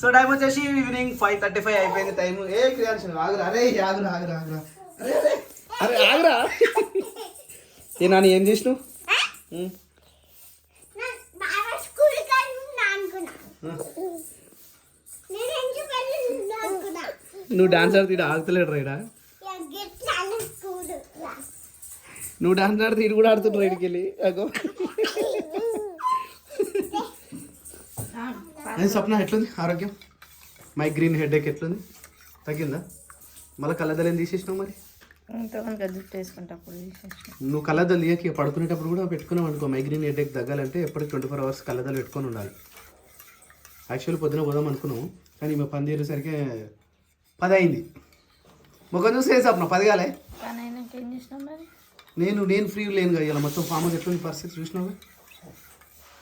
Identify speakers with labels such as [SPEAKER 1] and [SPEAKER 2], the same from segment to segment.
[SPEAKER 1] So time వచ్చేసి evening five thirty five అయిపోయింది time ఏ క్రియాల్సిన ఆగురా. అరే ఆగురా ఆగురా ఆగురా. అరే అరే. అరే ఆగురా. ఏ నాని ఏం చేసినావు? నువ్వు డాన్స్ ఆడితే ఆగుతలేడు రైడా నువ్వు డాన్స్ ఆడితే ఇటు కూడా ఆడుతుండ్రు రైడ్కి వెళ్ళి. అగో. అది స్వప్న ఎట్లుంది? ఆరోగ్యం? మైగ్రీన్ హెడేక్ ఎట్లుంది? తగ్గిందా? మళ్ళీ కళ్ళద్దలు ఏం తీసేసినావు మరి? నువ్వు కళ్ళద్దలు తీయకి పడుకునేటప్పుడు కూడా పెట్టుకున్నావు అనుకో. మైగ్రీన్ హెడేక్ తగ్గాలంటే ఎప్పటికి ట్వంటీ ఫోర్ అవర్స్ కళ్ళద్దలు పెట్టుకొని ఉండాలి. యాక్చువల్లీ పొద్దున పోదాం అనుకున్నాము కానీ మేము పని తీరేసరికి పది అయింది. ముఖం చూసి పది కాలే?
[SPEAKER 2] ఏం చేసినాం మరి?
[SPEAKER 1] నేను నేను ఫ్రీ లేను కదా ఇలా మొత్తం ఫామ్ ఎట్లుంది పరిస్థితి చూసినావు?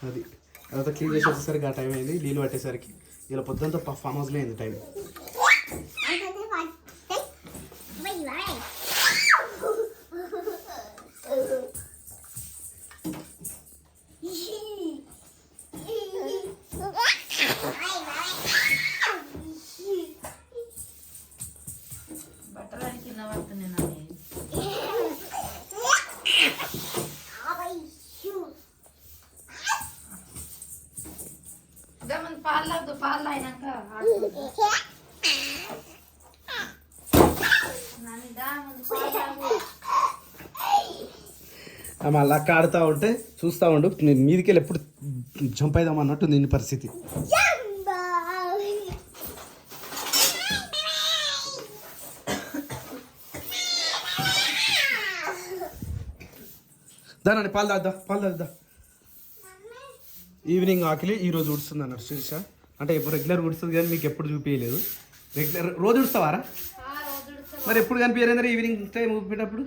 [SPEAKER 1] అది. తర్వాత క్లీన్ చేసి వచ్చేసరికి ఆ టైం అయింది నీళ్ళు పట్టేసరికి. ఇలా పొద్దుంతా ఫామ్ హౌస్లో అయింది టైం
[SPEAKER 2] నాని దా
[SPEAKER 1] ఆమె అలా ఆడుతూ ఉంటే చూస్తూ ఉండు. నేను మీదికి వెళ్ళి ఎప్పుడు జంప్ అయిదాం అన్నట్టు దీని పరిస్థితి. దానండి పాలు తాగుదా పాలు దాద్దా ఈవినింగ్ ఆకలి ఈ రోజు ఉడుస్తుంది అన్నట్టు శిరీష. అంటే ఇప్పుడు రెగ్యులర్ ఉడుస్తుంది కానీ మీకు ఎప్పుడు చూపించలేదు రెగ్యులర్ రోజు ఉడుస్తావారా? మరి ఎప్పుడు కనిపించలేదు ఈవినింగ్ టైం ఊపినప్పుడు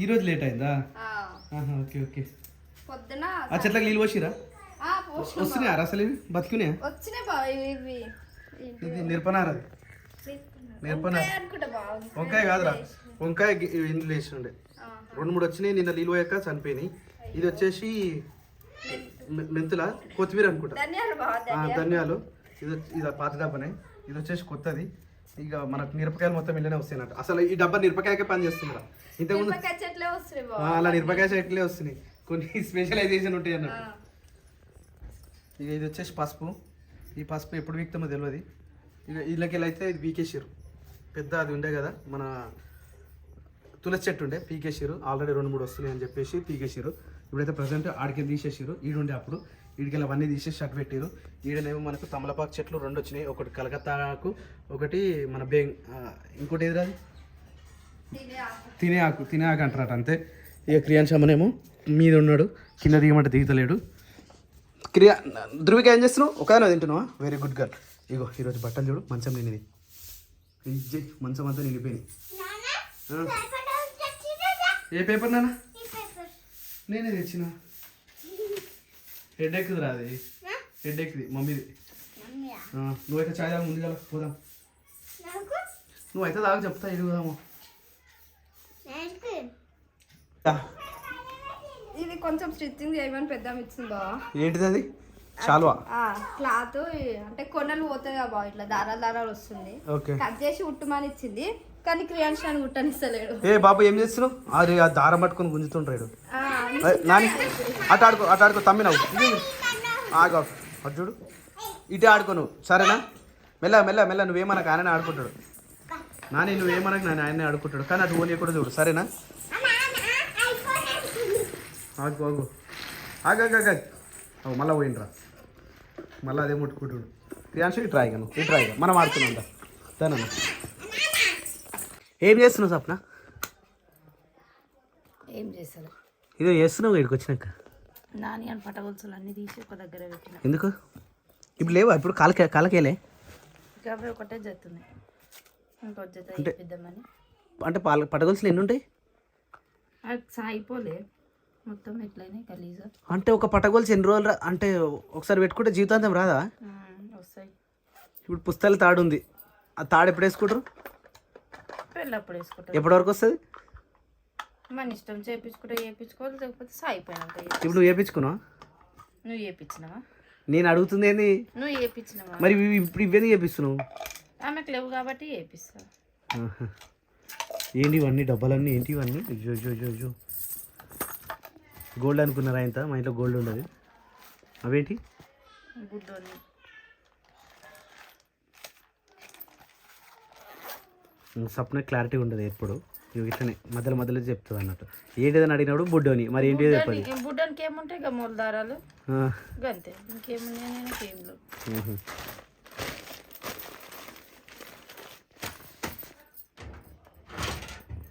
[SPEAKER 1] ఈ రోజు లేట్ అయిందా. Okay okay.
[SPEAKER 3] పొద్దున
[SPEAKER 1] ఆ చెట్లకు నీళ్ళు పోసిరా? వస్తున్నాయా అసలు ఇవి? బతికినాయా. ఇది నిర్పనార? నిర్పనార
[SPEAKER 3] వంకాయ
[SPEAKER 1] కాదురా. వంకాయ ఇందులో వేసి ఉండే రెండు మూడు వచ్చినాయి నిన్న నీళ్ళు పోయాక చనిపోయినాయి. ఇది వచ్చేసి మెంతుల? కొత్తిమీర అనుకుంటా.
[SPEAKER 3] ధన్యాలు
[SPEAKER 1] ఇది ఇది పాత డబ్బానే ఇది వచ్చేసి కొత్తది. ఇక మనకు మిరపకాయలు మొత్తం ఇళ్ళనే వస్తాయన్నట్టు అసలు ఈ డబ్బా మిరపకాయకే పని చేస్తుందిరా. ఇంతకుముందు అలా మిరపకాయ చెట్లే వస్తున్నాయి. కొన్ని స్పెషలైజేషన్ ఉంటాయి అన్నట్టు. ఇక ఇది వచ్చేసి పసుపు. ఈ పసుపు ఎప్పుడు వీక్తామో తెలియదు ఇక ఇళ్ళకి అయితే ఇది పీకేసారు పెద్ద అది ఉండే కదా మన తులసి చెట్టు ఉండే పీకేసారు ఆల్రెడీ రెండు మూడు వస్తున్నాయి అని చెప్పేసి పీకేసారు ఇప్పుడైతే ప్రజెంట్ ఆడికి తీసేసారు ఈడుండే అప్పుడు. ఈడికెళ్ళి అవన్నీ తీసేసి షర్ట్ పెట్టారు ఈడనేమో మనకు తమలపాకు చెట్లు రెండు వచ్చినాయి. ఒకటి కలకత్తాకు ఒకటి మన ఆ, ఇంకోటి ఎదురు అది
[SPEAKER 3] తినే ఆకు.
[SPEAKER 1] తినే ఆకు అంటారట అంతే. ఇక క్రియాన్షమనేమో మీద ఉన్నాడు కింద దిగమంటే దిగుతలేడు. క్రియా ధృవిక ఏం చేస్తున్నావు? ఒకదాని తింటున్నావా? వెరీ గుడ్ గర్ల్ ఇగో ఈరోజు బట్టలు చూడు మంచం నిండిది ఇజ్జే మంచం అంతా నిండిపోయింది ఏ పేపర్ నాన్న? నేనే తెచ్చిన. హెడ్ ఎక్ది రాది హెడ్ ఎక్ది మమ్మీది. నువ్వైతే చాయ్ తాగు ముందుగా పోదాం. నువ్వైతే తాగు చెప్తా ఎదుగుదాము
[SPEAKER 3] ఇది కొంచెం స్టిచ్చింగ్ చేయమని పెద్ద ఇచ్చింది బావ
[SPEAKER 1] ఏంటిది అది? చాలువా
[SPEAKER 3] క్లాత్ అంటే కొనలు పోతుంది కదా బావ ఇట్లా దారాలు దారాలు వస్తుంది.
[SPEAKER 1] ఓకే.
[SPEAKER 3] కట్ చేసి ఉట్టుమని ఇచ్చింది కానీ క్రియాన్స్ అని ఉట్టనిస్తలేడు
[SPEAKER 1] ఏ బాబు ఏం చేస్తున్నావు? అది ఆ దారం పట్టుకొని గుంజుతుంటాడు నాని అటు ఆడుకో అటు ఆడుకో తమ్మి నవ్వు. ఆగు. అటు చూడు. ఇటే ఆడుకో నువ్వు. సరేనా? మెల్ల మెల్ల మెల్ల నువ్వేమనకు ఆయననే ఆడుకుంటాడు. నాని నువ్వేమనకు నాని ఆయనే ఆడుకుంటాడు. కానీ అటు ఓని కూడా చూడు. సరేనా? ఆగు ఆగు. ఆగు అవు మళ్ళీ పోయిండ్రా. మళ్ళీ అదే ముట్టుకుంటాడు. క్రియాన్షు ఇటు రాయిగా నువ్వు. ఇటు రాయిగా మనం ఆడుతున్నాం దా. దానన్నా ఏం చేస్తున్నావు సప్న?
[SPEAKER 2] ఏం చేస్తారు
[SPEAKER 1] ఇదో చేస్తున్నావు ఇక్కడికి వచ్చినాక?
[SPEAKER 2] నాని అని పటగొలుసులు అన్నీ తీసి ఒక దగ్గర పెట్టిన.
[SPEAKER 1] ఎందుకు? ఇప్పుడు లేవా? ఇప్పుడు కాలకే కాలకేలే
[SPEAKER 2] కాబట్టి ఒకటే జరుగుతుంది ఇంకో జత
[SPEAKER 1] అంటే-
[SPEAKER 2] ఇప్పిద్దామని
[SPEAKER 1] అంటే పాల పటగొలుసులు ఎన్ని ఉంటాయి?
[SPEAKER 2] అది మొత్తం ఎట్లయినా గలీజు.
[SPEAKER 1] అంటే ఒక పటగొలుసు ఎన్ని రోజులు రా- అంటే ఒకసారి పెట్టుకుంటే జీవితాంతం రాదా?
[SPEAKER 2] వస్తాయి.
[SPEAKER 1] ఇప్పుడు పుస్తకాల తాడు ఉంది. ఆ తాడు ఎప్పుడు వేసుకుంటారు?
[SPEAKER 2] పెళ్ళప్పుడు వేసుకుంటాం
[SPEAKER 1] ఎప్పటి వరకు వస్తుంది?
[SPEAKER 2] మన ఇష్టం చేపించుకుంటే చేపించుకోవాలి లేకపోతే సాయిపోయినాక చేయి.
[SPEAKER 1] ఇప్పుడు నువ్వు వేపించుకున్నావా
[SPEAKER 2] నువ్వు చేపించినావా?
[SPEAKER 1] నేను అడుగుతుంది ఏంది?
[SPEAKER 2] నువ్వు వేయించినవా
[SPEAKER 1] మరి ఇవి ఇప్పుడు ఇవన్నీ చేపిస్తున్నావు?
[SPEAKER 2] ఆమెకు లేవు కాబట్టి వేపిస్తా
[SPEAKER 1] ఆహా. ఏంటి ఇవన్నీ డబ్బాలన్నీ? ఏంటి ఇవన్నీ? అయ్యో అయ్యో అయ్యో అయ్యో. గోల్డ్ అనుకున్నారా ఇంత? మా ఇంట్లో గోల్డ్ ఉండదు. అవేంటి?
[SPEAKER 2] గుడ్డోని
[SPEAKER 1] సప్న క్లారిటీ ఉండదు ఎప్పుడు. ఇవి ఇట్లనే మధ్యలో మధ్యలో చెప్తుంది అన్నట్టు. ఏంటిదని అడిగినప్పుడు బుడ్డోని మరి ఏంటిదో చెప్పాలి
[SPEAKER 2] బుడ్డోనికి ఏముంటాయి ఇక మూల దారాలు? గంతే ఇంకేమున్నాయి.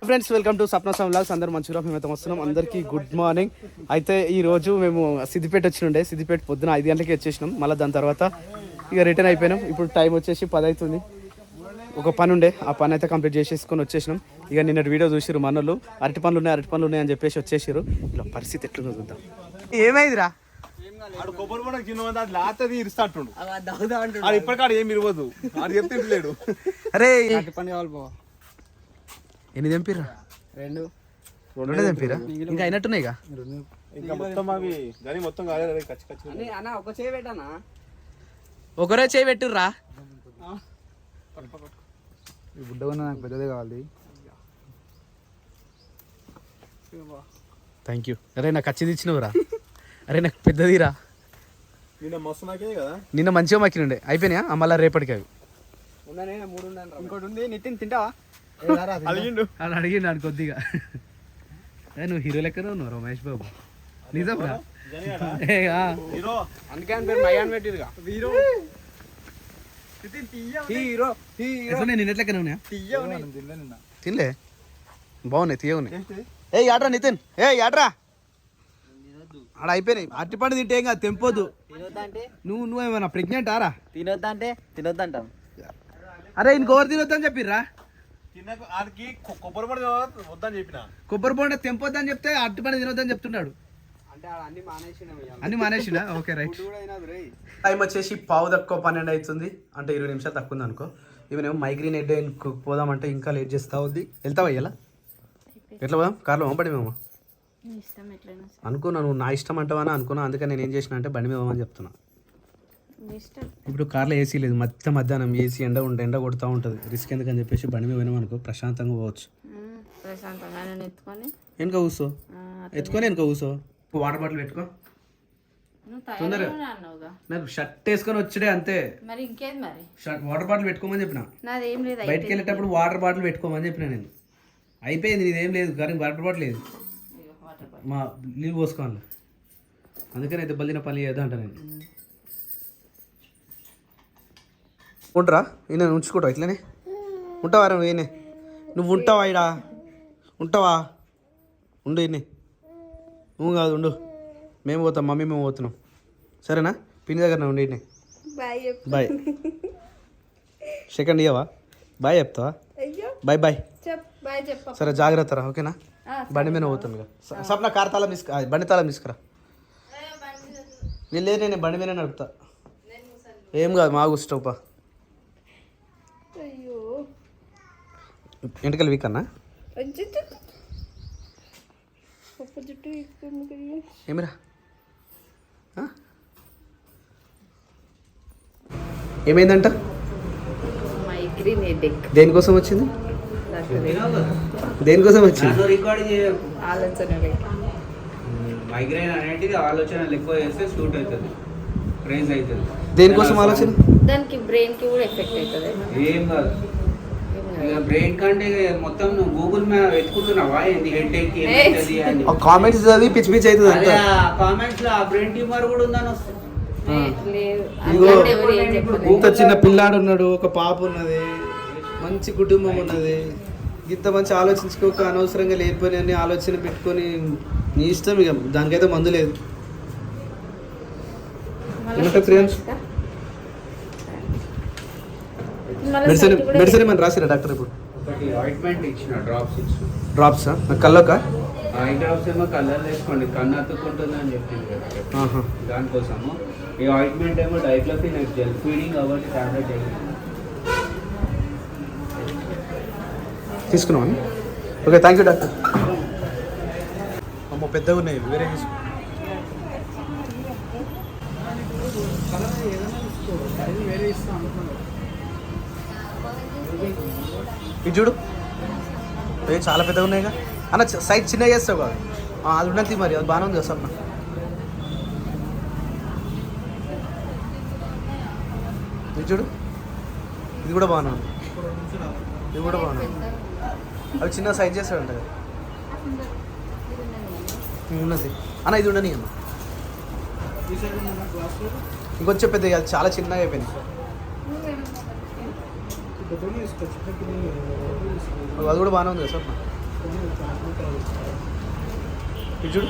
[SPEAKER 1] Friends welcome to Sapna vlogs అందరు మంచిగా మేమైతే వస్తున్నాం. అందరికీ గుడ్ మార్నింగ్ అయితే ఈ రోజు మేము సిద్దిపేట వచ్చినుండే. సిద్దిపేట పొద్దున ఐదు గంటలకి వచ్చేసినాం. మళ్ళీ దాని తర్వాత ఇక రిటర్న్ అయిపోయినాం. ఇప్పుడు టైం వచ్చేసి పది అవుతుంది. ఒక పని ఉండే ఆ పని అయితే కంప్లీట్ చేసేసుకొని వచ్చేసినాం. ఇక నిన్నటి వీడియో చూసిరు మనోళ్ళు. అరటి పనులు ఉన్నాయి అరటి పనులు ఉన్నాయి అని చెప్పేసి వచ్చేసారు ఇలా పరిస్థితి ఎట్లుందో చూద్దాం. ఏమైందిరా?
[SPEAKER 4] కొబ్బరి బొండ చిన్న మంది అది లాతది ఇరుస్తాంటుండు ఆడు ఇప్పటికాడు ఏమి ఇరవదు. ఆడు చెప్తే ఇంటలేడు
[SPEAKER 1] అరే
[SPEAKER 5] పని కావాలి బావ
[SPEAKER 1] ఎన్ని తెంపిర్రా?
[SPEAKER 5] రెండు.
[SPEAKER 1] రెండే తెంపిరా ఇంకా అయినట్టున్నాయి ఇక?
[SPEAKER 4] ఇంకా మొత్తం అవి గని మొత్తం కాలేదు ఖర్చు ఖర్చు
[SPEAKER 5] అన్న ఒక చేయి పెట్టానా?
[SPEAKER 1] ఒకరే చేయి పెట్టుర్రా?
[SPEAKER 5] ఈ బుడ్డ ఉన్న నాకు పెద్దదే కావాలి.
[SPEAKER 1] థ్యాంక్ యూ అరే నాకు ఖచ్చితంగా ఇచ్చినవురా అరే నాకు పెద్దదిరా.
[SPEAKER 4] నిన్న మస్తు నాకే కదా?
[SPEAKER 1] నిన్న మంచిగా మక్కినుండే అయిపోయినాయా? మళ్ళీ రేపటికి అవి.
[SPEAKER 5] ఇంకోటి ఉంది నితిన్ తింటావా?
[SPEAKER 4] అలిగిండు.
[SPEAKER 1] అని అడిగిండు నాకు కొద్దిగా. ఏ, నువ్వు హీరో లెక్కనే ఉన్నావు రమేష్ బాబు.
[SPEAKER 4] హీరో?
[SPEAKER 5] అందుకే అని పేరు మయాన్ పెట్టిరుగా హీరో హీరో హీరో
[SPEAKER 1] నేను నిన్నట్లెక్కనే ఉన్నాయా
[SPEAKER 5] తీయ
[SPEAKER 1] తినలే బాగున్నాయి తీయగున్నాయి ఏ యాడ్రా నితిన్ ఏ యాడ్రా ఆడ అయిపోయినాయి అరటిపండు తింటే ఏం కాదు తెంపోద్దు
[SPEAKER 5] అంటే
[SPEAKER 1] నువ్వు నువ్వేమన్నా ప్రెగ్నెంట్ ఆరా
[SPEAKER 5] తినొద్దా అంటే తినొద్దంటాం
[SPEAKER 1] అరే ఇంకోరు తినొద్దని చెప్పిర్రా
[SPEAKER 4] కొబ్బరి బొండ వద్దని చెప్పిన
[SPEAKER 1] కొబ్బరి బొండ తెంపొద్దని చెప్తే అరటిపండు తినొద్దని చెప్తున్నాడు
[SPEAKER 5] అన్ని మానేసిన
[SPEAKER 1] ఓకే రైట్. టైం వచ్చేసి పావు తక్కువ పన్నెండు అవుతుంది. అంటే ఇరవై నిమిషాలు తక్కువ ఉంది అనుకో. ఇవనేమో మైగ్రీన్ హెడ్ పోదామంటే ఇంకా లేట్ చేస్తా ఉంది. వెళ్తావా ఇలా ఎట్లా పోదాం? కార్లో పంపడి మేము. అనుకున్నా నువ్వు నా ఇష్టం అంటావని? అనుకున్నా అందుకని నేను ఏం చేసిన అంటే బండి మీద పోమని చెప్తున్నా.
[SPEAKER 2] నీ ఇష్టం.
[SPEAKER 1] ఇప్పుడు కార్లో ఏసీ లేదు. మధ్య మధ్యాహ్నం ఏసీ ఎండ ఉంటే ఎండ కొడుతూ ఉంటుంది. రిస్క్ ఎందుకని చెప్పేసి బండి మీద పోయినాం అనుకో ప్రశాంతంగా పోవచ్చు.
[SPEAKER 2] ప్రశాంతంగా. ఎత్తుకొని?
[SPEAKER 1] వెనుక కూర్చో.
[SPEAKER 2] ఆ,
[SPEAKER 1] ఎత్తుకొని వెనుక కూర్చో. వాటర్ బాటిల్ పెట్టుకో.
[SPEAKER 2] అన్నావుగా.
[SPEAKER 1] నాకు షర్ట్ వేసుకొని వచ్చడే అంతే.
[SPEAKER 2] మరి ఇంకేది మరి?
[SPEAKER 1] షర్ట్ వాటర్ బాటిల్ పెట్టుకోమని చెప్పిన.
[SPEAKER 2] నాదేం లేదు
[SPEAKER 1] బయటకు వెళ్ళేటప్పుడు వాటర్ బాటిల్ పెట్టుకోమని చెప్పిన నేను. అయిపోయింది నీదేం లేదు కానీ వాటర్ బాటిల్ లేదు. మా నీళ్ళు పోసుకోవాలి. అందుకని అయితే బలిన పని చేద్దాం అంట నేను. ఉంటారా ఈయన ఉంచుకుంటా ఇట్లనే. ఉంటావా నువ్వు నువ్వు ఉంటావా ఇడా ఉంటావా? ఉండు నువ్వు కాదు ఉండు. మేము పోతాం మమ్మీ మేము పోతున్నాం. సరేనా? పిన్ని దగ్గర ఉండి
[SPEAKER 3] బాయ్
[SPEAKER 1] బాయ్. సెకండ్ ఇయ్యవా బాయ్ చెప్తావా? Bye bye. సరే జాగ్రత్త రా ఓకేనా? బండి మీద పోతాను ఇక. సప్న కార్ తాళం తీసుకు ఆ, బండి తాళం తీసుకురా. నేను లేదు నేను బండి మీద నడుపుతా. ఏం కాదు మా పా. ఎంటకల్ వీక్ అన్నా
[SPEAKER 3] జుట్టు
[SPEAKER 1] ఏమిరా? ఏమైందంట?
[SPEAKER 2] మైగ్రీన్ హెడేక్
[SPEAKER 1] దేనికోసం వచ్చింది? దేనికోసం వచ్చింది?
[SPEAKER 2] ఆలోచన
[SPEAKER 6] మైగ్రేన్ అనేటిది ఆలోచనలు ఎక్కువ చేస్తే షూట్ అవుతుంది రేజ్ అవుతుంది.
[SPEAKER 1] దేనికోసం ఆలోచన?
[SPEAKER 2] దానికి బ్రెయిన్కి కూడా ఎఫెక్ట్ అవుతుంది.
[SPEAKER 6] ఏం కాదు. బ్రెయిన్ కంటే మొత్తం నువ్వు గూగుల్ మ్యాప్ వెతుకుంటున్నావా ఏంది హెడ్ ఎక్ అని.
[SPEAKER 1] ఆ కామెంట్స్ చదివి పిచ్చి పిచ్చి అవుతుంది అంతా.
[SPEAKER 6] ఆ కామెంట్స్లో ఆ బ్రెయిన్ ట్యూమర్ కూడా ఉందని వస్తుంది.
[SPEAKER 1] ఇంత చిన్న పిల్లాడు ఉన్నాడు ఒక పాప ఉన్నది మంచి కుటుంబం ఉన్నది. ఇంత మంచి ఆలోచించుకోక అనవసరంగా లేకపోయిన అన్ని ఆలోచన పెట్టుకొని నీ ఇష్టం ఇక దానికైతే మందు లేదు. ఏమంటావు ప్రియాంష్ మెడిసిన్ మెడిసిన్ ఏమైనా రాసిరా డాక్టర్ ఇప్పుడు?
[SPEAKER 6] ఒకటి ఆయింట్మెంట్ ఇచ్చిన డ్రాప్స్ ఇచ్చిన.
[SPEAKER 1] డ్రాప్స్ నాకు కల్లోక
[SPEAKER 6] ఐ డ్రాప్స్ ఏమో కలర్ వేసుకోండి. కన్ను అతుక్కుంటుంది అని చెప్పింది కదా.
[SPEAKER 1] ఆహా.
[SPEAKER 6] దానికోసము ఈ ఆయింట్మెంట్ ఏమో డైక్లోఫినక్ జెల్ ఫీడింగ్ కాబట్టి టాబ్లెట్
[SPEAKER 1] తీసుకున్నాను ఓకే థ్యాంక్ యూ డాక్టర్. అమ్మ పెద్దగా ఉన్నాయి వేరే తీసుకో. ఇది చూడు. అయ్యో చాలా పెద్దగా ఉన్నాయిగా అన్న సైజ్ చిన్నగా చేస్తావు కదా. అది ఉన్నది మరి అది బాగానే ఉంది కదా ఇది చూడు. ఇది కూడా బాగానే ఉంది. ఇది కూడా బాగానే ఉంది. అవి చిన్న సైజ్ చేస్తాడంట కదా. ఉన్నది. అన్న ఇది ఉండని అన్న ఇంకొంచెం పెద్దగా అది చాలా చిన్నగా అయిపోయింది అది కూడా బాగానే ఉంది కదా సప్న ఇది చూడు.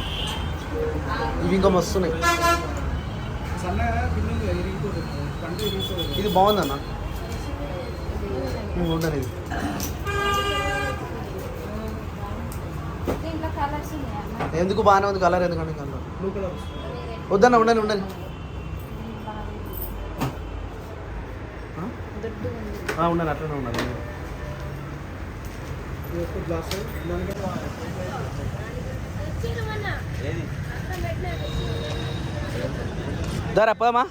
[SPEAKER 1] ఇవి ఇంకా మస్తున్నాయి ఇది బాగుంది అన్న. ఉమ్, ఉండని ఇది ఎందుకు బాగానే ఉంది కలర్ ఎందుకంటే కలర్ వద్దన్న ఉండని ఉండని ఆ? ఉన్నాను అట్లనే ఉన్నాను దారా పోమా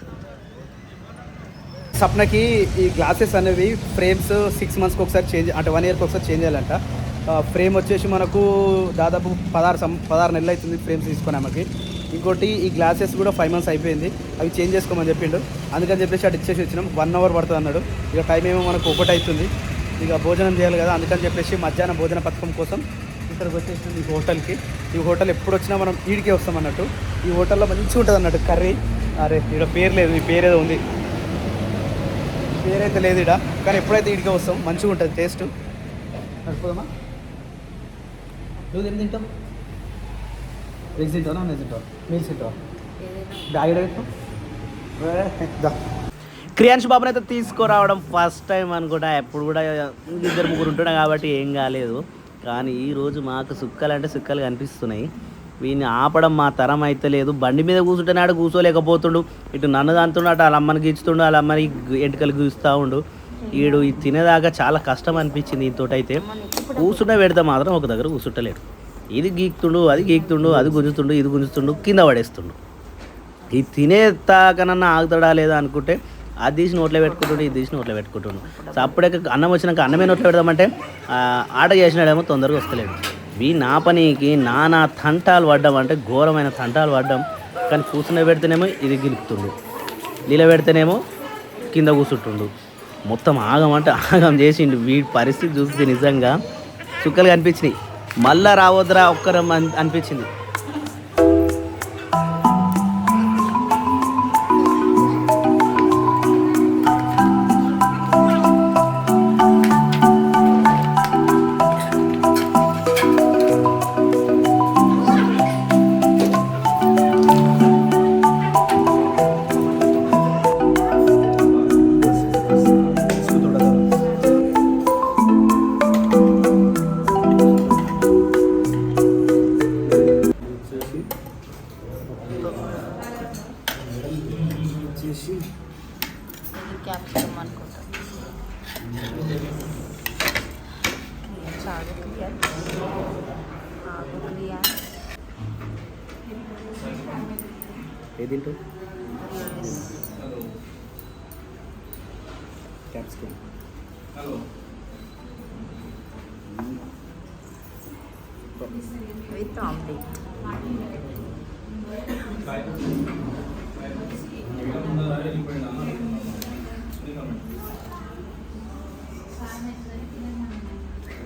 [SPEAKER 1] సప్నకి ఈ గ్లాసెస్ అనేవి ఫ్రేమ్స్ సిక్స్ మంత్స్కి ఒకసారి చేంజ్ అంటే వన్ ఇయర్కి ఒకసారి చేంజ్ చేయాలంట. ఫ్రేమ్ వచ్చేసి మనకు దాదాపు పదహారు సం పదహారు నెలలు అవుతుంది ఫ్రేమ్స్ తీసుకొని ఆమెకి. ఇంకోటి ఈ గ్లాసెస్ కూడా ఫైవ్ మంత్స్ అయిపోయింది. అవి చేంజ్ చేసుకోమని చెప్పిండు. అందుకని చెప్పేసి అటు ఇచ్చేసి వచ్చినాం. వన్ అవర్ పడుతుంది అన్నాడు. ఇక టైం ఏమో మనకు ఒకటి అవుతుంది. ఇక భోజనం చేయాలి కదా. అందుకని చెప్పేసి మధ్యాహ్నం భోజన పథకం కోసం ఇక్కడికి వచ్చేసి ఈ హోటల్కి ఈ హోటల్ ఎప్పుడు వచ్చినా మనం ఈడికే వస్తాం అన్నట్టు. ఈ హోటల్లో మంచిగా ఉంటుంది అన్నట్టు. కర్రీ అరే ఇక్కడ పేరు లేదు. ఈ పేరు ఏదో ఉంది. పేరైతే లేదు ఇడ కానీ ఎప్పుడైతే ఇడికి వస్తాం మంచిగా ఉంటుంది టేస్ట్ నడిపోదామా నువ్వు ఏం తింటావు? ఎగ్స్ తింటావు? నాన్ వెజ్ తింటావు? మీల్స్ తింటావు? బ్యాగ్ పెట్టావు క్రియాన్ష్ బాబుని అయితే తీసుకురావడం ఫస్ట్ టైం అనుకుంటా. ఎప్పుడు కూడా ఇద్దరు ముగ్గురు ఉంటున్నాం కాబట్టి ఏం కాలేదు. కానీ ఈరోజు మాకు సుక్కలు అంటే సుక్కలు కనిపిస్తున్నాయి. వీడిని ఆపడం మా తరం అయితే లేదు. బండి మీద కూర్చుంటున్నాడు కూర్చోలేకపోతుండు. ఇటు నన్ను దాంతుండు అటు వాళ్ళ అమ్మని గీచుతుండు వాళ్ళ అమ్మని ఎంటకలు గీస్తూ ఉండు. వీడు ఇది తినేదాకా చాలా కష్టం అనిపించింది దీంతోటైతే కూర్చుంటే పెడితే మాత్రం ఒక దగ్గర కూర్చుంటలేడు. ఇది గీక్తుండు అది గీక్తుండు అది గుంజుతుండు ఇది గుంజుతుండు కింద పడేస్తుండు. ఈ తినేతాకనన్నా ఆగుతాడా లేదా అనుకుంటే అది తీసి నోట్లో పెట్టుకుంటుండు ఇది తీసి నోట్లో పెట్టుకుంటుండు. సో అప్పుడే అన్నం వచ్చినాక అన్నమే నోట్లో పెడదామంటే ఆట చేసినాడేమో తొందరగా వస్తలేడు. వీ నా పనికి నానా తంటాలు పడ్డం అంటే ఘోరమైన తంటాలు పడ్డం. కానీ కూర్చునే పెడితేనేమో ఇది గిలుపుతుండు. నిలబెడితేనేమో కింద కూర్చుంటుండు. మొత్తం ఆగం అంటే ఆగం చేసిండు. వీడి పరిస్థితి చూస్తే నిజంగా చుక్కలు కనిపించినాయి. మళ్ళా రావద్దురా ఒక్కరం అని- అనిపించింది.
[SPEAKER 2] Capsicum hello
[SPEAKER 1] with omelet.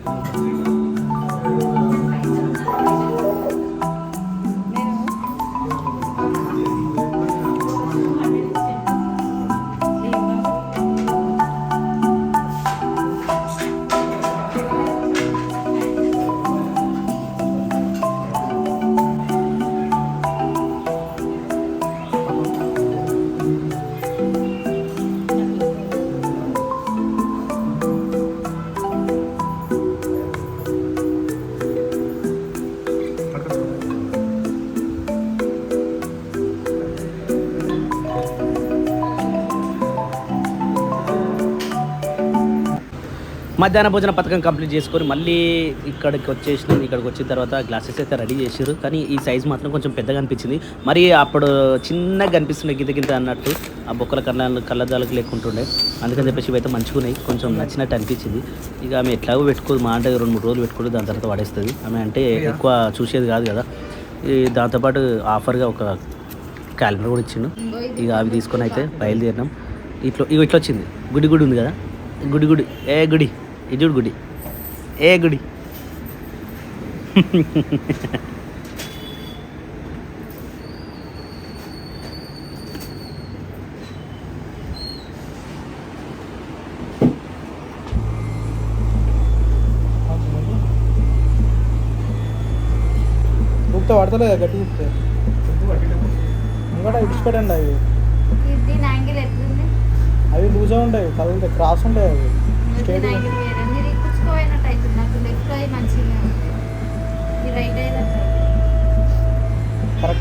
[SPEAKER 2] Thank you.
[SPEAKER 1] మధ్యాహ్న భోజన పథకం కంప్లీట్ చేసుకొని మళ్ళీ ఇక్కడికి వచ్చేసినాం. ఇక్కడికి వచ్చిన తర్వాత గ్లాసెస్ అయితే రెడీ చేసారు కానీ ఈ సైజ్ మాత్రం కొంచెం పెద్దగా అనిపించింది. మరి అప్పుడు చిన్నగా కనిపిస్తుండే గింత గింత అన్నట్టు ఆ బొక్కల కళ్ళ కళ్ళజాలకు లేకుంటుండే. అందుకని చెప్పేసి ఇవైతే మంచిగున్నాయి. కొంచెం నచ్చినట్టు అనిపించింది. ఇక ఆమె ఎట్లాగో పెట్టుకోదు మా అంటే రెండు మూడు రోజులు పెట్టుకోదు దాని తర్వాత పడేస్తుంది ఆమె అంటే ఎక్కువ చూసేది కాదు కదా. ఈ దాంతోపాటు ఆఫర్గా ఒక క్యాలెండర్ కూడా ఇచ్చిండు. ఇక అవి తీసుకొని అయితే బయలుదేరినాం. ఇట్లా ఇగో ఇట్లా వచ్చింది. గుడి గుడి ఉంది కదా? గుడి గుడి. ఏ గుడి? ఇజుడు గుడి. ఏ గుడి?
[SPEAKER 7] ఊపితే పడతలేదు గట్టి ఊపితే ఇంకా ఇడిచిపెట్టండి అవి. అవి లూజే ఉంటాయి కదిలితే క్రాస్ ఉంటాయి అవి.
[SPEAKER 8] దీని
[SPEAKER 7] స్ట్రేట్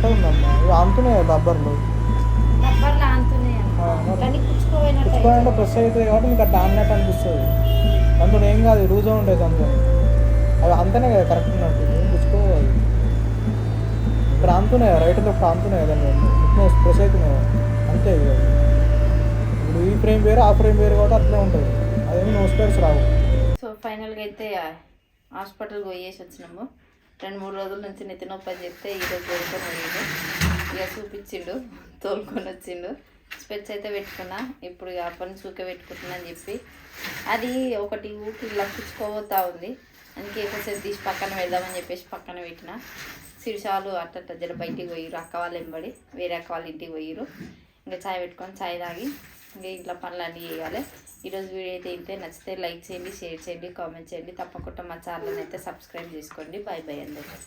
[SPEAKER 7] కరెక్ట్గా ఉందమ్మా ఇవి.
[SPEAKER 8] కానీ కుచ్చుకోపోయినట్టు
[SPEAKER 7] పుచ్చుకోవాలంటే. ప్రెస్ అవుతుంది కాబట్టి మీకు అట్లా ఆడినట్టు అనిపిస్తుంది. దాంతో ఏం కాదు లూజే ఉంటాయి దాంతో అవి అంతనే కదా కరెక్ట్ ఉన్నట్టు. ఏం పుచ్చుకోవాలి? ఇక్కడ ఆముతున్నాయి రైట్ లెఫ్ట్ ఆముతున్నాయి కదండి ప్రెస్ అవుతున్నాయి? అంతే ఇక ఇప్పుడు ఈ ఫ్రేమ్ వేరు ఆ ఫ్రేమ్ వేరు కాబట్టి అట్లే ఉంటుంది. అదేమి నో స్పేర్స్ రావు.
[SPEAKER 9] సో ఫైనల్గా అయితే హాస్పిటల్కి పోయేసి వచ్చినాము. రెండు మూడు రోజుల నుంచి నెత్తి నొప్పి అని చెప్తే ఈరోజు తోలుకొని వెళ్ళిండు ఇక చూపించిండు తోలుకొని వచ్చిండు. స్పెట్స్ అయితే పెట్టుకున్నా ఇప్పుడు ఇక పని నుంచి పెట్టుకుంటున్నా అని చెప్పి. అది ఒకటి ఊకి ఇలా ఉంది. అందుకే ఎక్కువసేపు తీసి పక్కన పెడదామని చెప్పేసి పక్కన పెట్టిన. సిరిసాలు అట్ట జర బయటికి పోయిరు అక్క వాళ్ళు వెంబడి వేరే అక్క వాళ్ళ ఇంటికి పోయిరు ఇంకా చాయ్ పెట్టుకొని చాయ్ తాగి ఇంకా ఇంట్లో పనులు అన్నీ చేయాలి. ఈరోజు వీడియో అయితే ఇంతే. నచ్చితే లైక్ చేయండి షేర్ చేయండి కామెంట్ చేయండి. తప్పకుండా మా ఛానల్ అయితే సబ్స్క్రైబ్ చేసుకోండి. బాయ్ బాయ్ అందరికీ.